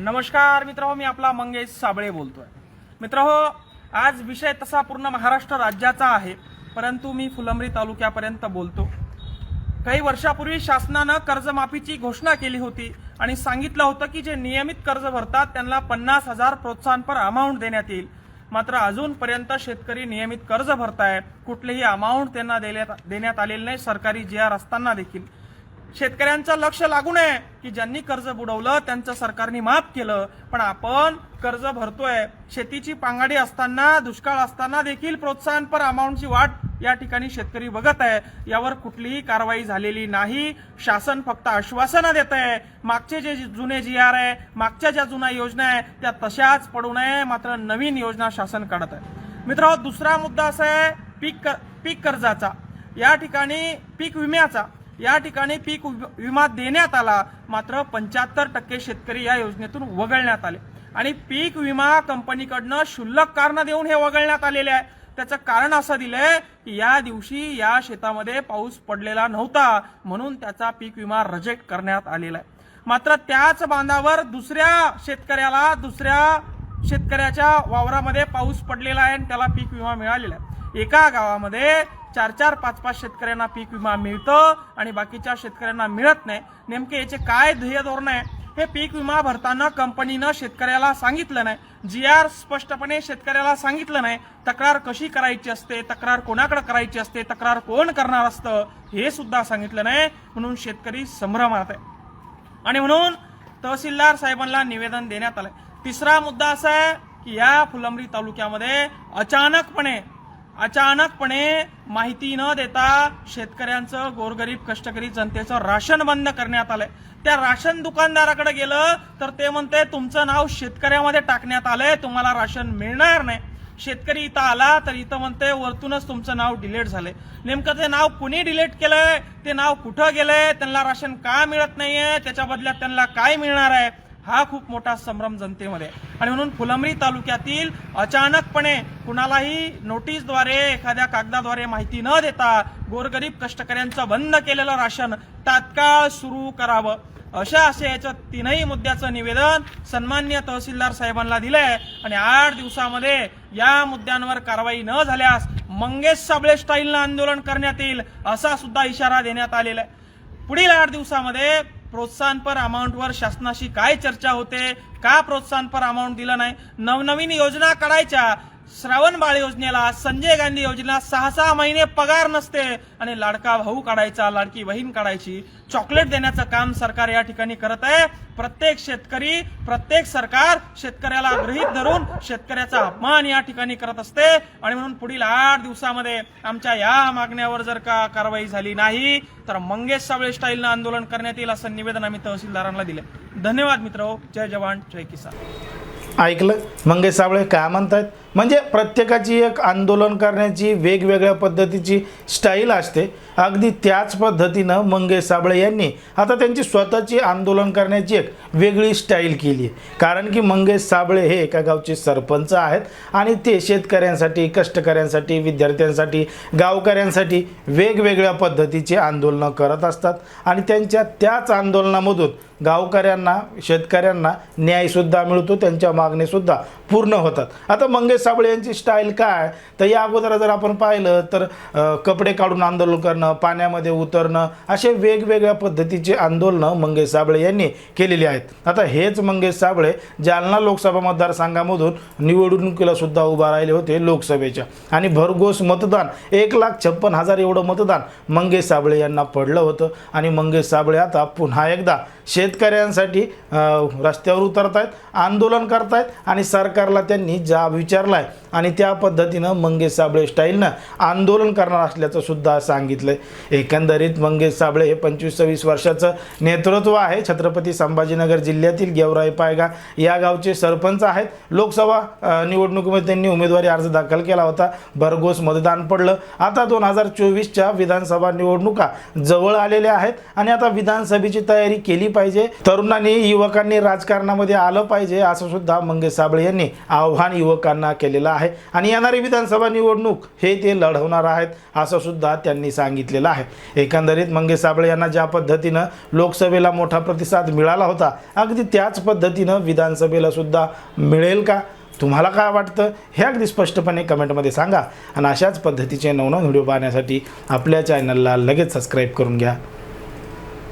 नमस्कार मित्र मी आपला मंगेश साबळे बोलतोय. मित्र आज विषय तसा पूर्ण महाराष्ट्र राज्याचा आहे परंतु मी फुलंब्री तालुक्यापर्यंत बोलतो. काही वर्षापूर्वी शासनानं कर्जमाफीची घोषणा केली होती आणि सांगितलं होतं की जे नियमित कर्ज भरतात त्यांना पन्नास हजार प्रोत्साहनपर अमाऊंट देण्यात येईल. मात्र अजूनपर्यंत शेतकरी नियमित कर्ज भरतायत कुठलेही अमाऊंट त्यांना देण्यात देण्यात आलेली नाही सरकारी जी आर असताना देखील. शेतकऱ्यांचं लक्ष लागू नये की ज्यांनी कर्ज बुडवलं त्यांचं सरकारने माफ केलं. पण आपण कर्ज भरतोय. शेतीची पांगाडी असताना दुष्काळ असताना देखील प्रोत्साहनपर अमाऊंटची वाट या ठिकाणी शेतकरी बघत आहे. यावर कुठलीही कारवाई झालेली नाही. शासन फक्त आश्वासनं देत आहे. मागचे जे जुने जी आर आहे मागच्या ज्या जुन्या योजना आहे त्या तशाच पडू नये. मात्र नवीन योजना शासन काढत आहे. मित्र दुसरा मुद्दा असा आहे पीक कर- पीक कर्जाचा. या ठिकाणी पीक विम्याचा. या ठिकाणी पीक वि- विमा देण्यात आला. मात्र पंच्याहत्तर टक्के शेतकरी या योजनेतून वगळण्यात आले. आणि पीक विमा कंपनीकडनं शुल्लक कारण देऊन हे वगळण्यात आलेले आहे. त्याचं कारण असं दिलंय की या दिवशी या शेतामध्ये पाऊस पडलेला नव्हता म्हणून त्याचा पीक विमा रजेक्ट करण्यात आलेला आहे. मात्र त्याच बांधावर दुसऱ्या शेतकऱ्याला दुसऱ्या शेतकऱ्याच्या वावरामध्ये पाऊस पडलेला आहे आणि त्याला पीक विमा मिळालेला आहे. एका गावामध्ये चार चार पाच पाच शेतकऱ्यांना पीक विमा मिळतं आणि बाकीच्या शेतकऱ्यांना मिळत नाही. नेमके याचे काय ध्येय धोरण आहे? हे पीक विमा भरताना कंपनीनं शेतकऱ्याला सांगितलं नाही. जी आर स्पष्टपणे शेतकऱ्याला सांगितलं नाही. तक्रार कशी करायची असते? तक्रार कोणाकडे करायची असते? तक्रार कोण करणार असतं? हे सुद्धा सांगितलं नाही. म्हणून शेतकरी संभ्रमात आहे. आणि म्हणून तहसीलदार साहेबांना निवेदन देण्यात आलंय. तिसरा मुद्दा असा आहे की या फुलंब्री तालुक्यामध्ये अचानकपणे अचानकपणे माहिती न देता शेतकऱ्यांचं गोरगरीब कष्टकरी जनतेचं राशन बंद करण्यात आलंय. त्या राशन दुकानदाराकडे गेलं तर ते म्हणते तुमचं नाव शेतकऱ्यामध्ये टाकण्यात आलंय तुम्हाला राशन मिळणार नाही. शेतकरी इथं आला तर इथं म्हणते वरतूनच तुमचं नाव डिलीट झालंय. नेमकं ते नाव कुणी डिलीट केलंय? ते नाव कुठं गेलंय? त्यांना राशन का मिळत नाहीये? त्याच्या बदल्यात त्यांना काय मिळणार आहे? हा खूप मोठा संभ्रम जनतेमध्ये आणि म्हणून फुलंब्री तालुक्यातील अचानकपणे कुणालाही नोटीसद्वारे एखाद्या कागदाद्वारे माहिती न देता गोरगरीब कष्टकऱ्यांचं बंद केलेलं राशन तात्काळ सुरू करावं. अशा आशयाचं तीनही मुद्द्याचं निवेदन सन्मान्य तहसीलदार साहेबांना दिलंय. आणि आठ दिवसामध्ये या मुद्द्यांवर कारवाई न झाल्यास मंगेश साबळे स्टाईलनं आंदोलन करण्यात येईल असा सुद्धा इशारा देण्यात आलेला आहे. पुढील आठ दिवसामध्ये प्रोत्साहनपर अमाऊंटवर शासनाशी काय चर्चा होते? का प्रोत्साहनपर अमाऊंट दिलं नाही? नवनवीन योजना काढायच्या श्रावण बाळ योजनेला संजय गांधी योजनेला सहा सहा महिने पगार नसते आणि लाडका भाऊ काढायचा लाडकी बहीण काढायची. चॉकलेट देण्याचं काम सरकार या ठिकाणी करत आहे. प्रत्येक शेतकरी प्रत्येक सरकार शेतकऱ्याला गृहीत धरून शेतकऱ्याचा अपमान या ठिकाणी करत असते. आणि म्हणून पुढील आठ दिवसामध्ये आमच्या या मागण्यावर जर का कारवाई झाली नाही तर मंगेश सावळे स्टाईलनं आंदोलन करण्यात येईल असं निवेदन आम्ही तहसीलदारांना दिलं धन्यवाद मित्र जय जवान जय किसान. ऐकलं? मंगेश साबळे काय म्हणतायत? म्हणजे प्रत्येकाची एक आंदोलन करण्याची वेगवेगळ्या पद्धतीची स्टाईल असते. अगदी त्याच पद्धतीनं मंगेश साबळे यांनी आता त्यांची स्वतःची आंदोलन करण्याची एक वेगळी स्टाईल केली आहे. कारण की मंगेश साबळे हे एका गावचे सरपंच आहेत आणि ते शेतकऱ्यांसाठी कष्टकऱ्यांसाठी विद्यार्थ्यांसाठी गावकऱ्यांसाठी वेगवेगळ्या पद्धतीचे आंदोलनं करत असतात. आणि त्यांच्या त्याच आंदोलनामधून गावकऱ्यांना शेतकऱ्यांना न्यायसुद्धा मिळतो त्यांच्या मागणीसुद्धा पूर्ण होतात. आता मंगेश साबळे यांची स्टाईल काय? तर या अगोदर जर आपण पाहिलं तर कपडे काढून आंदोलन करणं पाण्यामध्ये उतरणं असे वेगवेगळ्या पद्धतीचे आंदोलनं मंगेश साबळे यांनी केलेली आहेत. आता हेच मंगेश साबळे जालना लोकसभा मतदारसंघामधून निवडणुकीलासुद्धा उभा राहिले होते लोकसभेच्या. आणि भरघोस मतदान एक लाख छप्पन हजार एवढं मतदान मंगेश साबळे यांना पडलं होतं. आणि मंगेश साबळे आता पुन्हा एकदा शेतकऱ्यांसाठी रस्त्यावर उतरत आहेत आंदोलन करतायत आणि सरकारला त्यांनी जाब विचारला आहे आणि त्या पद्धतीनं मंगेश साबळे स्टाईलनं आंदोलन करणार असल्याचं सुद्धा सांगितलं आहे एकंदरीत मंगेश साबळे हे पंचवीस सव्वीस वर्षाचं नेतृत्व आहे. छत्रपती संभाजीनगर जिल्ह्यातील गेवराई पायगा या गावचे सरपंच आहेत. लोकसभा निवडणुकीमध्ये त्यांनी उमेदवारी अर्ज दाखल केला होता. भरघोस मतदान पडलं. आता दोन हजार चोवीसच्या विधानसभा निवडणुका जवळ आलेल्या आहेत आणि आता विधानसभेची तयारी केली पाहिजे. तरुणांनी युवकांनी राजकारणामध्ये आलं पाहिजे असं सुद्धा मंगेश साबळे यांनी आव्हान युवकांना केलेलं आहे. आणि येणारी विधानसभा निवडणूक हे ते लढवणार आहेत असं सुद्धा त्यांनी सांगितलेलं आहे. एकंदरीत मंगेश साबळे यांना ज्या पद्धतीनं लोकसभेला मोठा प्रतिसाद मिळाला होता अगदी त्याच पद्धतीनं विधानसभेला सुद्धा मिळेल का? तुम्हाला काय वाटतं? हे अगदी स्पष्टपणे कमेंटमध्ये सांगा. आणि अशाच पद्धतीचे नवनवीन व्हिडिओ पाहण्यासाठी आपल्या चॅनलला लगेच सबस्क्राईब करून घ्या.